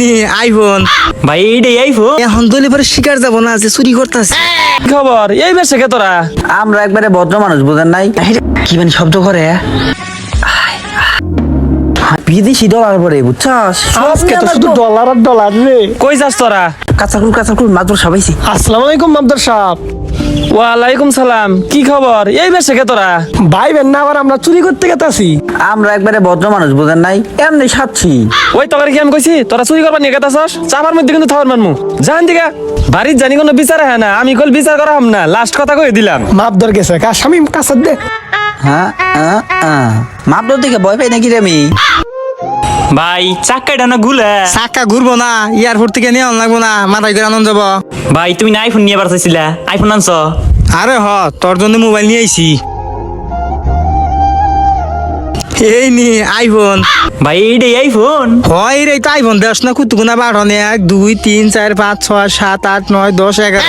নি আইফোন। ভাই এইটাই আইফোন। এখন দলি পরে শিকার যাব না যে চুরি করতেছে। খবর? এই বেশে কে তোরা? আমরা একবারে ভদ্র মানুষ বুঝেন নাই? কি মানে শব্দ করে বিদেশি ডলার পরে বুঝছস? আজকে তো শুধু ডলার আর ডলার রে। কই যাস তোরা? কাঁচাকুল কাঁচাকুল মাত্র সবাইছি আসসালামু আলাইকুম সাহেব ওয়ালাইকুম সালাম কি খবর? এই বেশে কে তোরা? ভাই বেন না আবার আমরা চুরি করতে গেতাছি। আমরা একবারে ভদ্র মানুষ বুঝেন নাই? এমনি সাচ্ছি। ওই তোকে কি আমি কইছি তোরা চুরি করবার নিয়ে গেতাছস? চাপার মধ্যে কিন্তু থাবার মানমু জান দিগা বাড়ির জানি কোনো বিচার হয় না আমি কল বিচার করা হাম না লাস্ট কথা কই দিলাম। মাপ দর গেছে কা স্বামী কাছার দে। হ্যাঁ হ্যাঁ হ্যাঁ। মাপলোর দিকে ভয় পাই নাকি রে আমি? ভাই চাক্কাটা না গুলে। চাক্কা ঘুরবো না এয়ারপোর্ট থেকে নিয়ে লাগবো না মাথায় করে আনন্দ যাব ভাই তুমি না আইফোন নিয়ে পারতেছিলা আইফোন আনছ? আরে হ তোর জন্য মোবাইল নিয়ে আইছি। এই নি আইফোন ভাই এইটাই আইফোন হয় রে তো আইফোন দশ না কুতুকুনা বাড়নে এক দুই তিন চার পাঁচ ছয় সাত আট নয় দশ এগারো।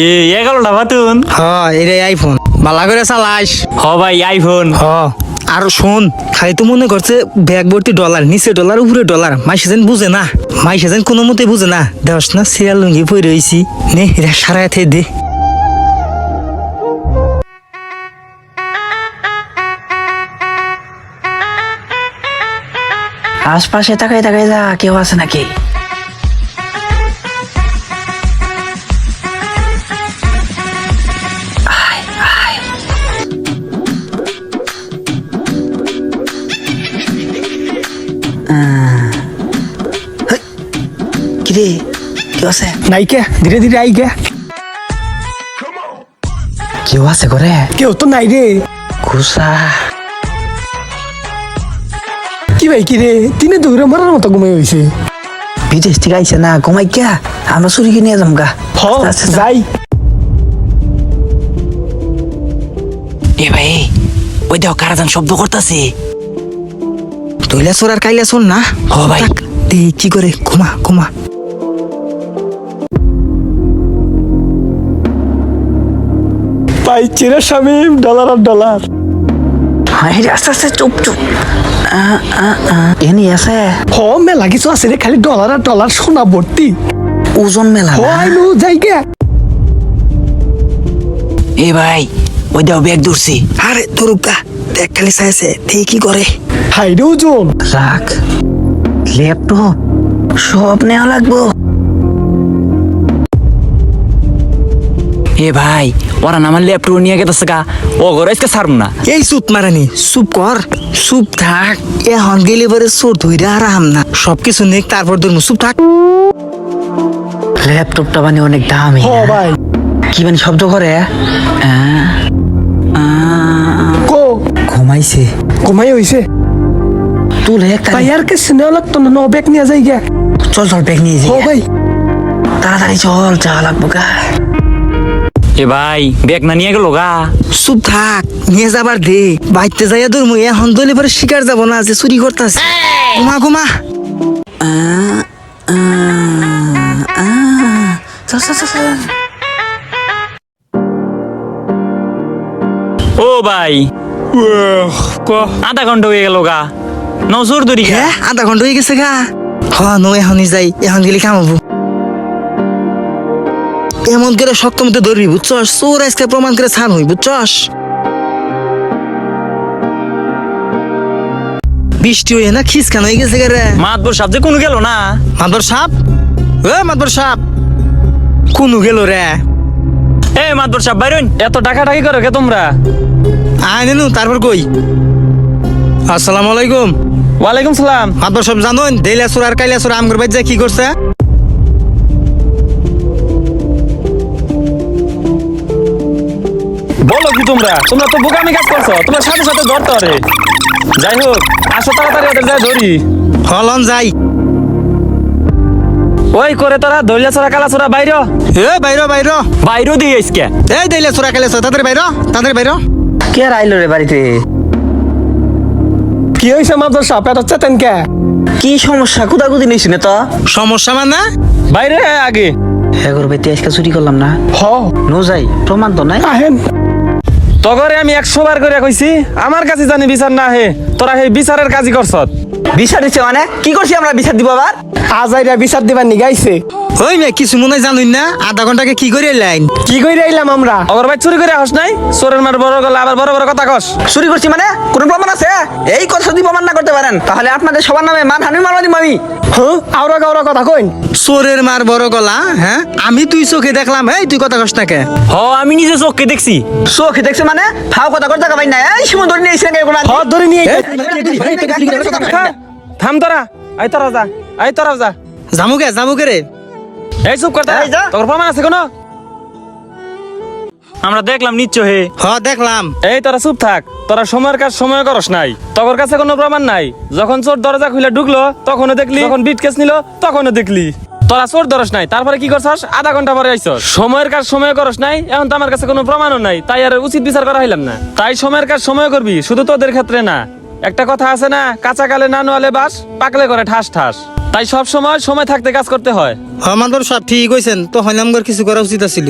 এ এগারোটা বাতুন? হয় এরে আইফোন ভালো করে চালাইস হ ভাই আইফোন হ। আর শোন, খালি তো মনে করছে ব্যাগ ভর্তি ডলার নিচে ডলার উপরে ডলার মাইসে যেন বুঝে না, মাইসে যেন কোনো মতে বুঝে না। দেওয়াস না সিরিয়াল লুঙ্গি পরে রয়েছি নে, এটা সারায় থে দে। আশপাশে তাকাই তাকাই যা, কেউ আছে নাকি? কিরে কেউ আছে? নাই কে ধীরে ধীরে আই গে কেউ আছে করে কেউ তো নাই রে। খুসা কি ভাই কি রে? তিনে দৌড়ে মারার মতো ঘুমাই হইছে। বিদেশ থেকে আইছে না ঘুমাই গা আমরা চুরিকে নিয়ে যাম গা। হ আচ্ছা, আচ্ছা। যাই। এ ভাই ওই দেখ কারাজান শব্দ করতেছে? তৈলা চোর আর কাইলা শোন না? হ ভাই। দে কি করে? ঘুমা ঘুমা। ভাই চিরে স্বামী ডলার আর ডলার হ্যাঁ আস্তে আস্তে চুপ চুপ। এনি আছে। হ মেলা কিছু আছে রে খালি ডলার আর ডলার সোনা ভর্তি। ওজন মেলা না? আইনু যাই গে। এ ভাই ওই দেও ব্যাগ দূরছি আরে তরুকা দেখ খালি চাইছে দে কি করে? হাই রে ওজন। রাখ। ল্যাপটপ সব নেওয়া লাগবো। এ ভাই ওরা না আমার ল্যাপটপ নিয়ে গেছে গা। ও ঘরে আজকে ছাড়ব না। এই চুপ মারানি চুপ কর চুপ থাক। এখন গেলে পরে চোর ধইরা আর আম না। সবকিছু নেক তারপর ধরবো চুপ থাক। ল্যাপটপটা মানে অনেক দামি হ ভাই। কি মানে শব্দ করে? কো। ঘুমাইছে। ঘুমাই হইছে? তুল একটা ভাই আর কিছু নেওয়া লাগতো না ন ব্যাগ নিয়ে যাই গে চল চল ব্যাগ নিয়ে যাই ভাই। তাড়াতাড়ি চল যা লাগবো গা। এ ভাই ব্যাগ না নিয়ে গেল গা? চুপ থাক নিয়ে যাবার দে। বাইতে যাইয়া ধরবো এখন দলে পরে শিকার যাব না যে চুরি করতেছে। ঘুমা ঘুমা। ও ভাই আধা ঘণ্টা হয়ে গেল গা। নজর হ্যাঁ আধা ঘণ্টা হয়ে গেছে গা। হ নো এখনই যাই এখন গেলে কামাবো এমন করে শক্ত মতো ধরবি বুঝছস? চোর আজকে প্রমাণ করে ছাড় হই বুঝছস? বৃষ্টি হয়ে না খিসখান হয়ে গেছে রে। মাতবর সাপ যে কোনো গেল না? মাদর সাপ? এ মাদর সাপ! কোনু গেল রে। এ মাতবর সাপ বাইরন এত টাকা টাকি করো কে তোমরা? আয় নেনু তারপর কই? আসসালামু আলাইকুম। ওয়ালাইকুম সালাম। মাদর সাপ জানুন দেইলা সুর আর কাইলা সুর আমগর বাইজা কি করছে? বলো কি তোমরা? তোমরা তো বোকামি কাজ করছ। তোমরা সাথে সাথে ধরতে পারে। যাই হোক আসো তাড়াতাড়ি ওদের যাই ধরি। হলন যাই। ওই করে তোরা দলিয়া চোরা কালা চোরা বাইর এ বাইরো বাইরো বাইরও দিয়ে আজকে। এই দেইলা সুরা কাইলা সুর তাদের বাইরো তাদের বাইরো কে আইলো রে বাড়িতে? কি হইছে মাদর সাপ এত চেতেন কে কি সমস্যা? কুদাকুদি নিস না তো। সমস্যা মানে? বাইরে আগে। হ্যাঁ গো ভাই আজকে চুরি করলাম না। হ। নো যাই প্রমাণ তো নাই। আহেন। তগরে আমি একশো বার করে কইছি আমার কাছে জানি বিচার না হে তোরা সেই বিচারের কাজই করছত। বিচার দিচ্ছে মানে? কি করছি আমরা বিচার দিব আবার? আজাইরা বিচার দিবার নিগাইছে। ওই মেয়ে কিছু মনে হয় জানুন না আধা ঘন্টাকে কি করে লাইন কি কইরা আইলাম আমরা অগর ভাই চুরি করে হস নাই চোরের মার বড় গলা আবার বড় বড় কথা কস চুরি করছি মানে কোনো প্রমাণ আছে এই কথা যদি প্রমাণ না করতে পারেন তাহলে আপনাদের সবার নামে মান হানি মারবা দিব আমি হ্যাঁ আওরা গাওরা কথা কইন চোরের মার বড় গলা হ্যাঁ আমি তুই চোখে দেখলাম এই তুই কথা কস না কে হ আমি নিজে চোখকে দেখছি চোখে দেখছে মানে ফাও কথা করতে পাই না এই সময় ধরে নিয়েছি নাকি কোনো ধরে নিয়ে হ্যাঁ, থাম তোরা আই তোরা যা আই তোরা যা জামুকে জামুকে রে এই চুপ করতে এই যা। তোর প্রমাণ আছে কোনো? আমরা দেখলাম নিচ্ছ হে। হ দেখলাম। এই তোরা চুপ থাক। তোরা সময়ের কাজ সময় করস নাই। তোর কাছে কোনো প্রমাণ নাই। যখন চোর দরজা খুলে ঢুকলো তখনও দেখলি। যখন বিট কেস নিল তখনও দেখলি। তোরা চোর ধরস নাই। তারপরে কি করছস? আধা ঘণ্টা পরে আইছস। সময়ের কাজ সময় করস নাই এখন তো আমার কাছে কোনো প্রমাণও নাই। তাই আর উচিত বিচার করা হইলাম না। তাই সময়ের কাজ সময় করবি শুধু তোদের ক্ষেত্রে না। একটা কথা আছে না কাঁচা কালে না নোয়ালে বাস পাকলে করে ঠাস ঠাস। তাই সব সময় সময় থাকতে কাজ করতে হয়। আমাদের মাদর সব ঠিক হয়েছেন তো হইলাম কিছু করা উচিত আছিল।